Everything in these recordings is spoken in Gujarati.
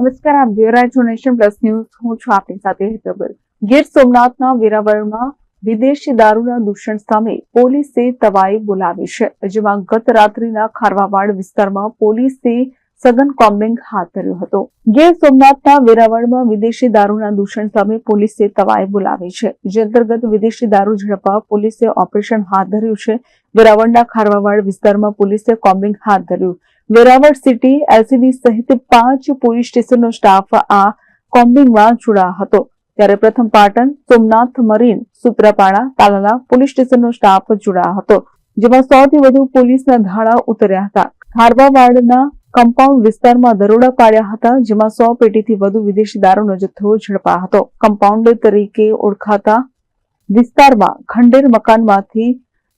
નમસ્કાર, આપ જોઈ રહ્યા નેશન પ્લસ ન્યૂઝ. હું છું આપની સાથે હેતલ. ગીર સોમનાથના વેરાવળમાં વિદેશી દારૂના દૂષણ સામે પોલીસે તવાઈ બોલાવી છે, જેમાં ગત રાત્રિના ખારવાવાડ વિસ્તારમાં પોલીસે સઘન કોમ્બિંગ હાથ ધર્યો હતો. ગીર સોમનાથના વેરાવળમાં વિદેશી દારૂના દૂષણ સામે પોલીસે તવાઈ બોલાવી છે, જે અંતર્ગત વિદેશી દારૂ ઝડપવા પોલીસે ઓપરેશન હાથ ધર્યું છે. વેરાવળના ખારવાવાડ વિસ્તારમાં પોલીસે કોમ્બિંગ હાથ ધર્યું. વેરાવળ સિટી, એલસીબી સહિત પાંચ પોલીસ સ્ટેશનનો સ્ટાફ આ કોમ્બિંગમાં જોડાયો હતો. ત્યારે પ્રથમ પાટણ, સોમનાથ, મરીન, સુત્રાપાડા, તાલાલા પોલીસ સ્ટેશનનો સ્ટાફ જોડાયો હતો, જેમાં સો થી વધુ પોલીસના ધાડા ઉતર્યા હતા. ખારવાવાડના કમ્પાઉન્ડ વિસ્તારમાં દરોડા પાડ્યા હતા, જેમાં સો પેટીથી વધુ વિદેશી દારૂનો જથ્થો ઝડપાયો હતો. કમ્પાઉન્ડ તરીકે ઓળખાતા વિસ્તારમાં ખંડેર મકાનમાંથી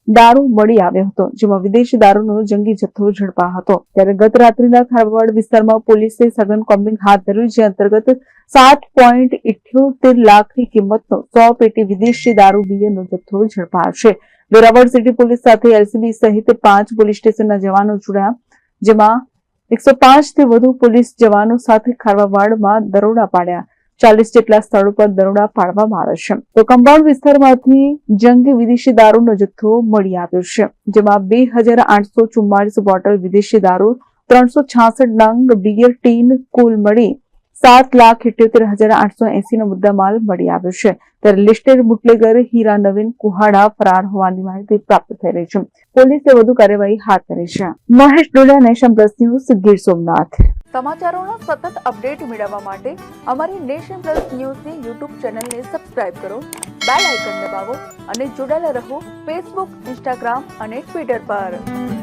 દારૂ મળી આવ્યો હતો, જેમાં વિદેશી દારૂનો જંગી જથ્થો ઝડપા હતો. ત્યારે ગત રાત્રિના ખારવાડ વિસ્તારમાં પોલીસે સઘન કોમ્બિંગ હાથ ધર્યું, જે અંતર્ગત સાત પોઈન્ટ ઇઠ્યોતેર લાખની કિંમતનો સો પેટી વિદેશી દારૂ બીયરનો જથ્થો ઝડપાયો છે. વેરાવળ સિટી પોલીસ સાથે એલસીબી સહિત પાંચ પોલીસ સ્ટેશનના જવાનો જોડાયા, જેમાં એકસો થી વધુ પોલીસ જવાનો સાથે ખારવાવાડમાં દરોડા પાડ્યા. ચાલીસ જેટલા સ્થળો પર દરોડા પાડવામાં આવે છે. તો કમ્પાઉન્ડ વિસ્તારમાંથી જંગી વિદેશી દારૂનો જથ્થો મળી આવ્યો છે, જેમાં બે હજાર આઠસો ચુમ્માલીસ બોટલ વિદેશી દારૂ, ત્રણસો છાસઠ નંગ બિયર ટીન કુલ મળી સાત લાખ ઇઠ્યોતેર હજાર આઠસો એસી નો મુદ્દામાલ મળી આવ્યો છે. ત્યારે લિસ્ટેડ બુટલેગર, હીરા, નવીન, કુહાડા ફરાર હોવાની માહિતી પ્રાપ્ત થઈ રહી છે. પોલીસે વધુ કાર્યવાહી હાથ ધરી છે. Mahesh Doliya Nation Plus News, Gir Somnath. સમાચારોનો સતત અપડેટ મેળવવા માટે અમારી નેશન પ્લસ ન્યૂઝની યુટ્યુબ ચેનલને સબસ્ક્રાઇબ કરો, બેલ આઇકન દબાવો અને જોડાયેલા રહો ફેસબુક, ઇન્સ્ટાગ્રામ અને ટ્વિટર પર.